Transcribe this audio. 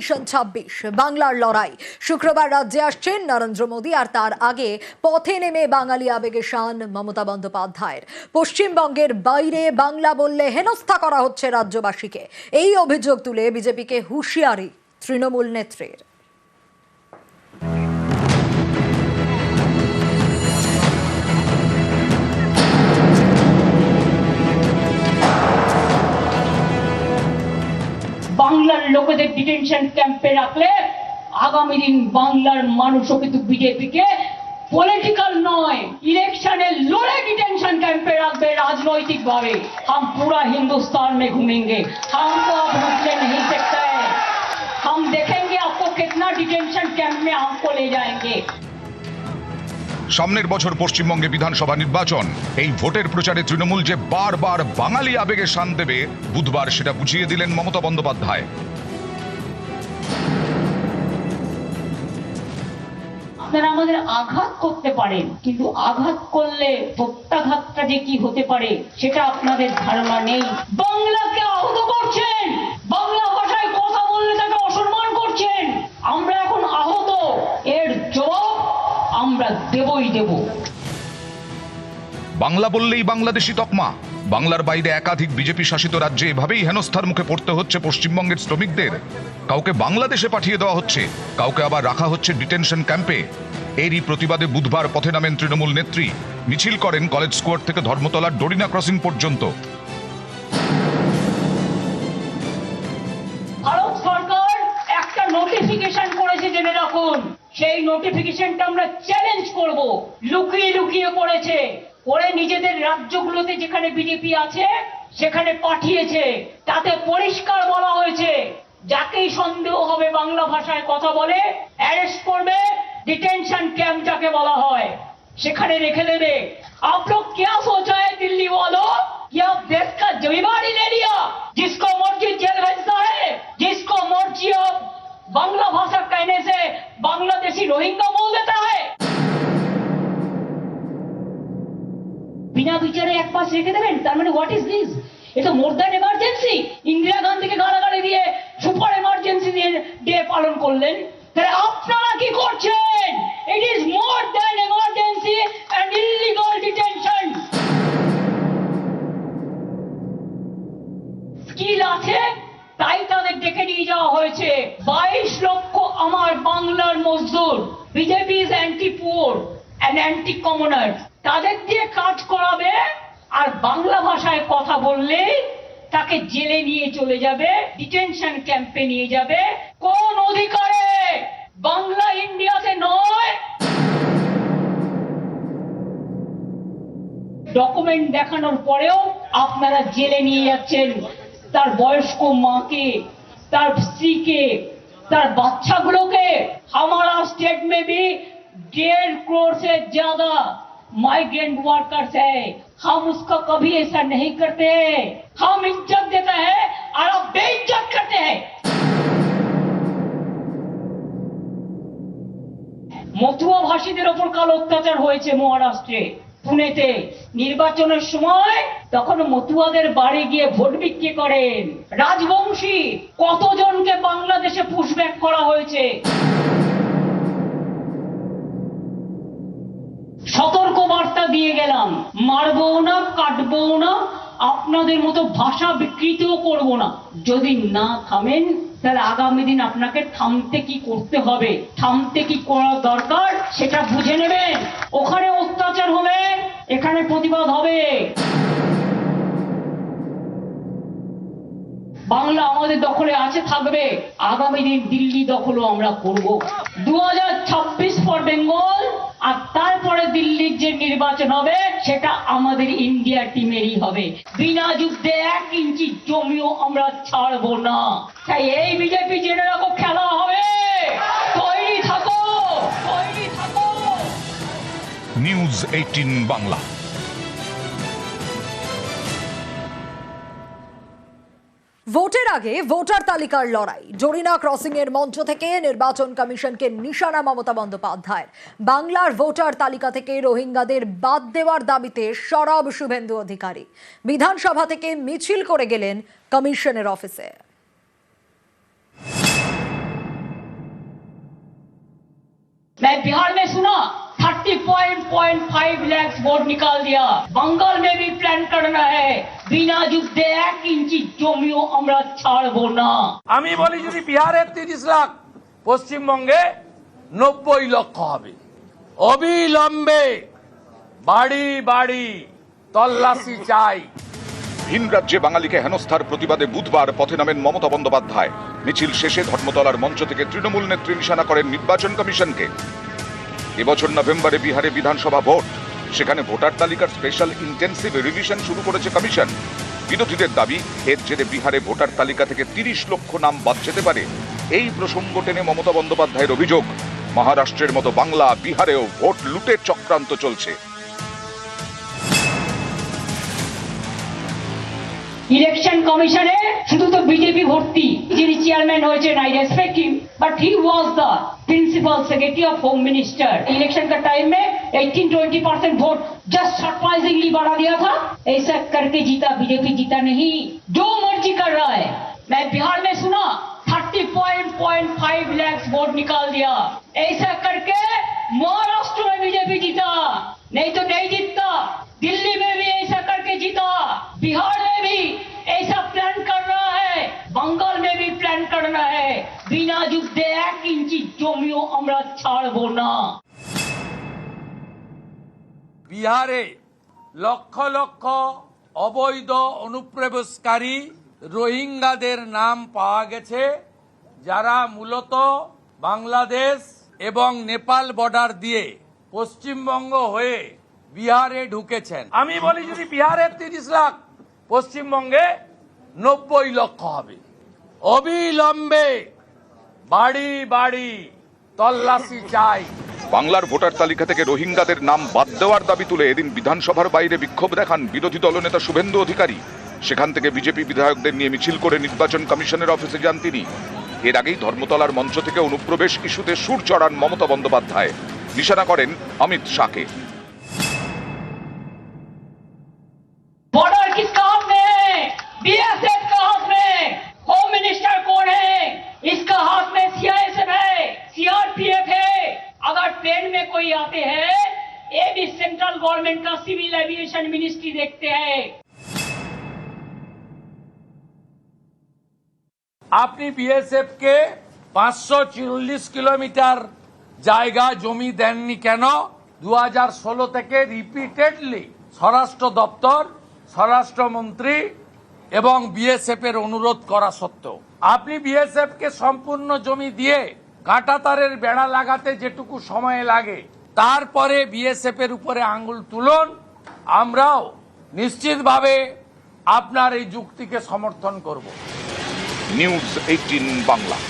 Mission ছাব্বিশ বাংলার লড়াই। শুক্রবার রাজ্যে আসছেন নরেন্দ্র মোদী আর তার আগে পথে নেমে বাঙালি আবেগে শান মমতা বন্দ্যোপাধ্যায়ের। পশ্চিমবঙ্গের বাইরে বাংলা বললে হেনস্থা করা হচ্ছে রাজ্যবাসীকে। এই অভিযোগ তুলে বিজেপিকে হুঁশিয়ারি তৃণমূল নেত্রীর। বাংলার লোকেদের ডিটেনশন ক্যাম্পে রাখলে আগামী দিন বাংলার মানুষও কিন্তু বিজেপিকে পলিটিক্যাল নয় ইলেকশনে লড়ে डिटेंशन कैंपे रखबे राजनैतिक भावे हम पूरा हिंदुस्तान में घूमेंगे हमको अब रुकने नहीं सकता है हम देखेंगे आपको कितना डिटेंशन कैंप में हमको ले जाएंगे সামনের বছর পশ্চিমবঙ্গে বিধানসভা নির্বাচন। এই ভোটের প্রচারে তৃণমূল যে বারবার বাঙালি আবেগে শান দেবে, বুধবার সেটা বুঝিয়ে দিলেন মমতা বন্দ্যোপাধ্যায়। আপনারা আমাদের আঘাত করতে পারেন, কিন্তু আঘাত করলে প্রত্যাঘাতটা যে কি হতে পারে, সেটা আপনাদের ধারণা নেই। বাংলাকে বাংলা বললেই বাংলাদেশি তকমা। বাংলার বাইরে একাধিক বিজেপি শাসিত রাজ্যে এভাবেই হেনস্থার মুখে পড়তে হচ্ছে পশ্চিমবঙ্গের শ্রমিকদের। কাউকে বাংলাদেশে পাঠিয়ে দেওয়া হচ্ছে, কাউকে আবার রাখা হচ্ছে ডিটেনশন ক্যাম্পে। এরই প্রতিবাদে বুধবার পথে নামেন তৃণমূল নেত্রী। মিছিল করেন কলেজ স্কোয়ার থেকে ধর্মতলার ডরিনা ক্রসিং পর্যন্ত। সেই নোটিফিকেশনটা আমরা চ্যালেঞ্জ করব। লুকিয়ে লুকিয়ে করেছে। করে নিজেদের রাজ্যগুলোতে যেখানে বিজেপি আছে সেখানে পাঠিয়েছে তাতে পরিষ্কার বলা হয়েছে যাকেই সন্দেহ হবে বাংলা ভাষায় কথা বলে অ্যারেস্ট করবে ডিটেনশন ক্যাম্প যাকে বলা হয় সেখানে রেখে দেবে आप लोग क्या सोचा है दिल्ली वालों कि आप देश का जिम्मेवारी ले लिया जिसको मर्जी जेल भेजता है जिसको मर्जी आप बांग्ला भाषा कहने से बांग्लादेशी रोहिंगा बोल देता है বিনা বিচারে এক পাশ রেখে দেবেন? তার মানে হোয়াট ইজ দিস এটা মোর দ্যান এমার্জেন্সি ইন্দিরা গান্ধীকে গালাগালি দিয়ে সুপার এমার্জেন্সি দিয়ে ডে পালন করলেন। তাহলে আপনারা কি করছেন? It is more than emergency and illegal detention skill আছে, তাই তাদের ডেকে নিয়ে যাওয়া হয়েছে। বাইশ লক্ষ আমার বাংলার মজদুর। BJP is anti poor and anti commoner তাদের দিয়ে কাজ করাবে আর বাংলা ভাষায় কথা বললে তাকে জেলে নিয়ে চলে যাবে ডিটেনশন ক্যাম্পে নিয়ে যাবে কোন অধিকারে বাংলা ইন্ডিয়াতে নয় ডকুমেন্ট দেখানোর পরেও আপনারা জেলে নিয়ে যাচ্ছেন তার বয়স্ক মাকে তার স্ত্রীকে তার বাচ্চাগুলোকে हमारा स्टेट में भी डेढ़ करोड़ से ज्यादा माइग्रेंट वर्कर्स है हम उसका कभी ऐसा नहीं करते हैं हम इज्जत देते हैं और आप बेइज्जत करते हैं মতুয়া ভাষীদের ওপর কাল অত্যাচার হয়েছে মহারাষ্ট্রে পুনেতে নির্বাচনের সময় তখন মতুয়াদের বাড়ি গিয়ে ভোট বিক্রি করেন রাজবংশী কতজনকে বাংলাদেশে পুশব্যাক করা হয়েছে সতর্ক বার্তা দিয়ে গেলাম। মারবো না কাটবো না, আপনাদের মতো ভাষা বিকৃতও করব না। যদি না থামেন, তাহলে আগামী দিন আপনাকে থামতে কি করতে হবে? থামতে কি করা দরকার? সেটা বুঝে নেবেন। ওখানে অত্যাচার হলে এখানে প্রতিবাদ হবে। বাংলা আমাদের দখলে আছে, থাকবে। আগামী দিন দিল্লি দখলও আমরা করব। দু হাজার ফর বেঙ্গল আর তারপরে দিল্লির যে নির্বাচন হবে, সেটা আমাদের ইন্ডিয়া টিমেরই হবে। বিনা যুদ্ধে এক ইঞ্চি জমিও আমরা ছাড়বো না। তাই এই বিজেপি জেনে রাখো, খেলা হবে। তৈরি থাকো তৈরি থাকো। নিউজ এইটিন বাংলা ভোটের আগে ভোটার তালিকার লড়াই। জরিনা ক্রসিং এর মঞ্চ থেকে নির্বাচন কমিশনকে নিশানা মমতা বন্দ্যোপাধ্যায়ের। বাংলার ভোটার তালিকা থেকে রোহিঙ্গাদের বাদ দেওয়ার দাবিতে সরব শুভেন্দু অধিকারী। বিধানসভা থেকে মিছিল করে গেলেন কমিশনের অফিসে। thirty point point five lakhs vote निकाल दिया बंगाल में भी प्लान करना है बिना যুদ্ধে এক ইঞ্চি জমিও আমরা ছাড়বো না আমি বলি যদি বিহারের তিরিশ লাখ পশ্চিমবঙ্গে নব্বই লক্ষ হবে অবিলম্বে বাড়ি বাড়ি তল্লাশি চাই ভিন রাজ্যে বাঙালিকে হেনস্থার প্রতিবাদে বুধবার পথে নামেন মমতা বন্দ্যোপাধ্যায় মিছিল শেষে ধর্মতলার মঞ্চ থেকে তৃণমূল নেত্রী নিশানা করেন নির্বাচন কমিশনকে এবছর নভেম্বরে বিহারে বিধানসভা ভোট। সেখানে ভোটার তালিকার স্পেশাল ইন্টেন্সিভ রিভিশন শুরু করেছে কমিশন বিরোধীদের দাবি, এর জেরে বিহারে ভোটার তালিকা থেকে তিরিশ লক্ষ নাম বাদ যেতে পারে। এই প্রসঙ্গ টেনে মমতা বন্দ্যোপাধ্যায়ের অভিযোগ, মহারাষ্ট্রের মতো বাংলা বিহারেও ভোট লুটের চক্রান্ত চলছে। ইলেকশন কমিশনে শুধু তো বিজেপি ভর্তি, যিনি চেয়ারম্যান হয়েছেন I respect him but he was the principal secretary of home minister election का टाइम में 18-20 परसेंट वोट जस्ट सरप्राइजिंगली बढ़ा दिया था ऐसा करके जीता बीजेपी जीता नहीं। जो मर्ज़ी कर रहा है। मैं बिहार में सुना 30.5 लाख वोट निकाल दिया। ऐसा करके महाराष्ट्र में बीजेपी जीता। नहीं तो नहीं जीतता। दिल्ली বিনা যুদ্ধে এক ইঞ্চি জমিও আমরা ছাড়ব না। বিহারে লক্ষ লক্ষ অবৈধ অনুপ্রবেশকারী রোহিঙ্গাদের নাম পাওয়া গেছে, যারা মূলত বাংলাদেশ এবং নেপাল বর্ডার দিয়ে পশ্চিমবঙ্গ হয়ে বিহারে ঢুকেছেন। আমি বলি যদি বিহারের তিরিশ লাখ, পশ্চিমবঙ্গে নব্বই লক্ষ হবে। অবিলম্বে বাড়ি বাড়ি তল্লাশি চাই। বাংলার ভোটার তালিকা থেকে রোহিঙ্গাদের নাম বাদ দেওয়ার দাবি তুলে এদিন বিধানসভার বাইরে বিক্ষোভ দেখান বিরোধী দলনেতা শুভেন্দু অধিকারী। সেখান থেকে বিজেপি বিধায়কদের নিয়ে মিছিল করে নির্বাচন কমিশনের অফিসে যান তিনি। এর আগেই ধর্মতলার মঞ্চ থেকে অনুপ্রবেশ ইস্যুতে সুর চড়ান মমতা বন্দ্যোপাধ্যায়। নিশানা করেন অমিত শাহকে। सेंट्रल गवर्नमेंट का सिविल एविएशन मिनिस्ट्री देखते हैं আপনি বিএসএফ কে পাঁচশো চল্লিশ কিলোমিটার জায়গা জমি দেননি কেন দু ষোলো থেকে রিপিটেডলি স্বরাষ্ট্র দপ্তর স্বরাষ্ট্রমন্ত্রী এবং বিএসএফ এর অনুরোধ করা সত্ত্বেও আপনি বিএসএফ কে সম্পূর্ণ জমি দিয়ে কাঁটাতারের বেড়া লাগাতে যেটুকু সময় লাগে তারপরে বিএসএফ এর উপরে আঙ্গুল তুলন। আমরাও নিশ্চিতভাবে আপনার এই যুক্তিকে সমর্থন করব। News eighteen Bangla.